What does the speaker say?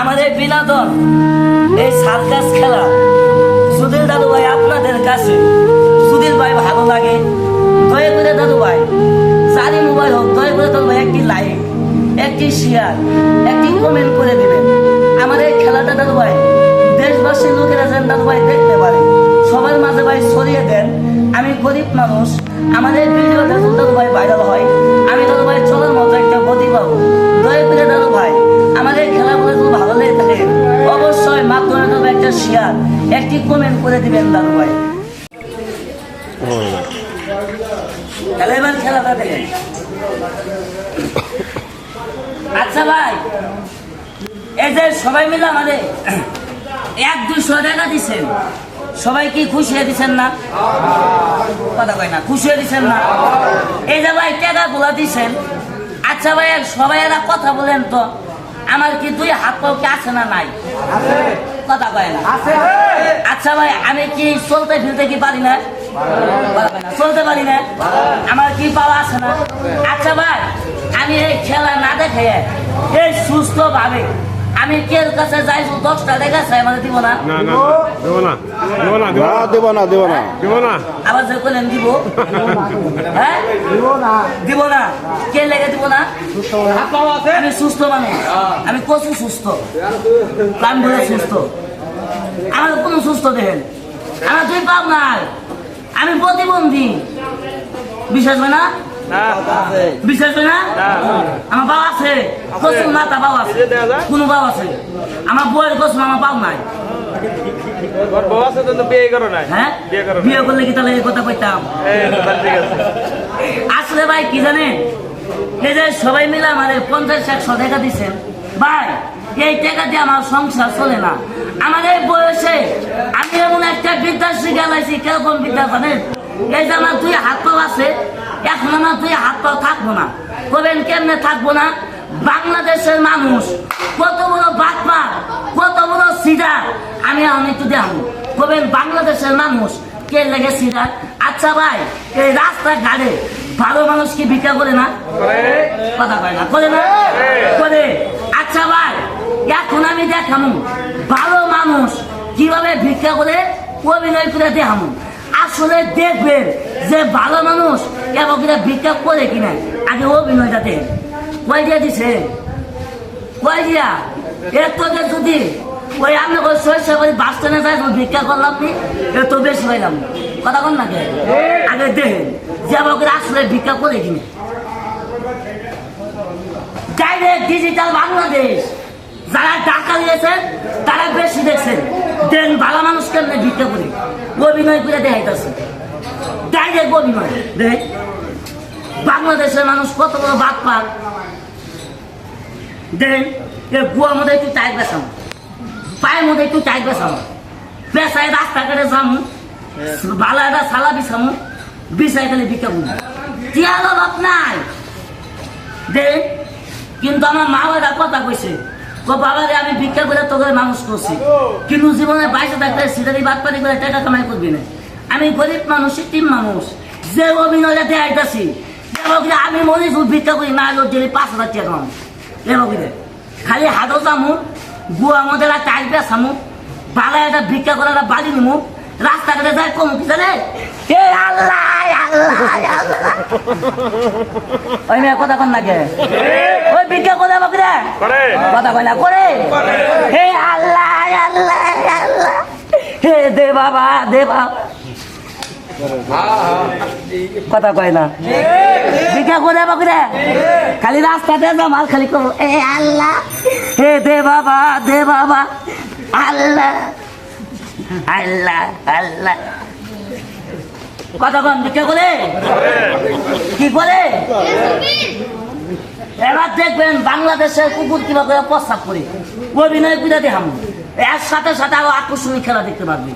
আমাদের বিনোদন, এই সার্কাস খেলা। সুধীর দাদু ভাই আপনাদের কাছে। সুধীর ভাই ভালো লাগে। দয়া করে দাদু ভাই সারি মোবাইল হোক, দয়া করে দাদু ভাই একটি লাইক একটি শেয়ার একটি কমেন্ট করে দেবেন। আমাদের খেলাটা দাদু ভাই দেশবাসীর লোকেরা যেন দাদু ভাই দেখতে পারে। সবার মাঝে ভাই ছড়িয়ে দেন। আমি গরিব মানুষ। আমাদের ভিডিওটা দাদু ভাই ভাইরাল হয়, আমি দাদু ভাই দিবেন দাদু ভাই। আচ্ছা ভাই, এই যে সবাই মিলে আমাদের এক দুশো টাকা দিচ্ছেন সবাই কি খুশি হয়ে দিচ্ছেন না? কথা কয় না, খুশি হয়ে দিচ্ছেন না? এই যে ভাই টাকা গুলা দিচ্ছেন আচ্ছা ভাই, সবাই এরা কথা বলেন তো। আমার কি দুই হাত পাও কি আছে না নাই? কথা কয় না। আচ্ছা ভাই আমি কি চলতে ফিরতে কি পারি না? চলতে পারি না? আমার কি পাওয়া আছে না? আচ্ছা ভাই আমি এই খেলা না দেখে এই সুস্থ ভাবে আমি কের কাছে যাই দশটা চাই মানে দিব না। না না দেবো? না দেবো না দেবো না না। দেব না দেব না। আবার যে করলেন দিব। হ্যাঁ? দিব না। কে লেগে দিব না। আমি সুস্থ মানুষ। আমি কচু সুস্থ। প্রাণ ভরে সুস্থ। আমার কোনো সুস্থ দেখেন। আমার দুই পাও নাই। আমি প্রতিবন্ধী। বিশ্বাস হয় না? বিশ্বাস না? আমার বাবা আছে। বাবা আছে। কোনো বাবা আছে। আমার বউয়ের আমার নাই। বিয়ে হ্যাঁ? করলে কি তাহলে কথা কইতাম? আসলে ভাই কি জানেন? এই যে সবাই মিলে আমাদের পঞ্চাশ একশো টাকা দিচ্ছেন ভাই এই টাকা দিয়ে আমার সংসার চলে না। আমার এই বয়সে আমি এমন একটা বিদ্যা শিখে লাইছি কীরকম বিদ্যা জানেন? এই যে আমার দুই হাত আছে এখন আমার দুই হাত পাও থাকব না। কবেন কেমনে থাকব না? বাংলাদেশের মানুষ, কত বড় বাটপা কত বড় সিডার, আমি একটু দেখাবো। কবেন বাংলাদেশের মানুষ, কে লেগে সিডার? আচ্ছা ভাই, এই রাস্তা ঘাটে ভালো মানুষ কি ভিক্ষা করে না? কথা কয় না, করে না? করে। আচ্ছা ভাই, এখন আমি দেখামু, ভালো মানুষ কীভাবে ভিক্ষা করে অভিনয় করে দেখামু। আসলে দেখবেন যে ভালো মানুষ এবং কিনা ভিক্ষা করে কিনা। আগে অভিনয়টা দেখ কয় দিয়া দিছে? কয় দিয়া? এর তোকে যদি ওই আমি ওই শস্য বাস স্ট্যান্ডে যাই, তো ভিক্ষা করলাম নি, এ তো বেশি পাইলাম কথা কন না? আগে দেখেন যে আমাকে আসলে ভিক্ষা করে কিনে। ডাইরেক্ট ডিজিটাল বাংলাদেশ, যারা টাকা দিয়েছেন তারা বেশি দেখছেন দেন ভালো কেমনে ভিক্ষা করে। অভিনয় করে দেখাইতেছে। ডাইরেক্ট অভিনয় দেখ। বাংলাদেশের মানুষ কত বড় বাদ পাক। দেখেন এ গুয়ার মধ্যে একটু টাইট বেসাম। পায়ের মধ্যে একটু টাইট বেসাম। পেশায় রাস্তাঘাটে যামু। ভালো একটা সালা বিছামু। বিছাই খালি ভিক্ষা করি টিয়ার অভাব নাই। দে কিন্তু আমার মা বাবা কথা কইছে। বাবা রে, আমি ভিক্ষা করে তোকে মানুষ করছি। কিন্তু জীবনে বাইশে থাকলে সিটারি বাদ পারি করে টাকা কামাই করবি না। আমি গরিব মানুষ টিম মানুষ। যে অভিনয়টা দেখাইতেছি আমি মনে ভিক্ষা করি, না দিলে পাঁচ হাজার টাকা কামাম দেবকিরে খালি হাতও যামু গুয়া মধ্যে টাইট বেসামু বালা একটা ভিক্ষা করে একটা বাড়ি নিমু, রাস্তাঘাটে যায় কম, কি জানে? এ আল্লাহ আল্লাহ আল্লাহ। কথা কন ওই ভিক্ষা করে আমাকে রে করে। কথা কয় না করে। হে আল্লাহ আল্লাহ আল্লাহ। হে দে বাবা দে বাবা কথা কয় না। ভিক্ষা করে আমাকে রে খালি রাস্তাতে আর খালি করব এ আল্লাহ হে দে বাবা দে বাবা আল্লাহ আল্লাহ আল্লাহ। কতক্ষণ ভিক্ষা করে? কি করে? এবার দেখবেন বাংলাদেশের কুকুর কীভাবে প্রস্তাব করে। অভিনয় করে দেখাম এর সাথে সাথে আরও আকর্ষণীয় খেলা দেখতে পারবি